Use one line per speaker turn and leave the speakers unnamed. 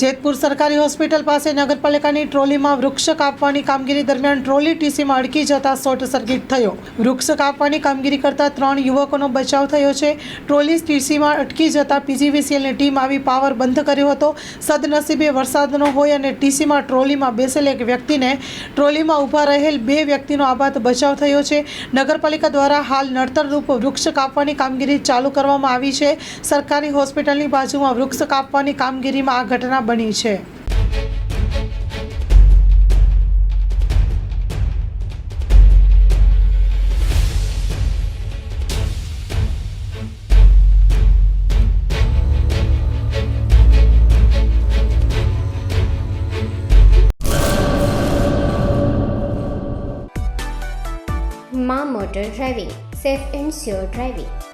જેતપુર સરકારી હોસ્પિટલ પાસે નગરપાલિકાની ટ્રોલીમાં વૃક્ષ કાપવાની કામગીરી દરમિયાન ટ્રોલી ટીસીમાં અડકી જતા શોર્ટ સર્કિટ થયો. વૃક્ષ કાપવાની કામગીરી કરતા ત્રણ યુવકોનો બચાવ થયો છે. ટ્રોલી ટીસીમાં અટકી જતા પીજીવીસીએલની ટીમ આવી પાવર બંધ કર્યો હતો. સદનસીબે વરસાદનો હોય અને ટીસીમાં ટ્રોલીમાં બેસેલ એક વ્યક્તિને ટ્રોલીમાં ઊભા રહેલ બે વ્યક્તિનો આબાદ બચાવ થયો છે. નગરપાલિકા દ્વારા હાલ નડતરરૂપ વૃક્ષ કાપવાની કામગીરી ચાલુ કરવામાં આવી છે. સરકારી હોસ્પિટલની બાજુમાં વૃક્ષ કાપવાની કામગીરીમાં આ ઘટના બની છે.
મા motor driving safe and sure driving.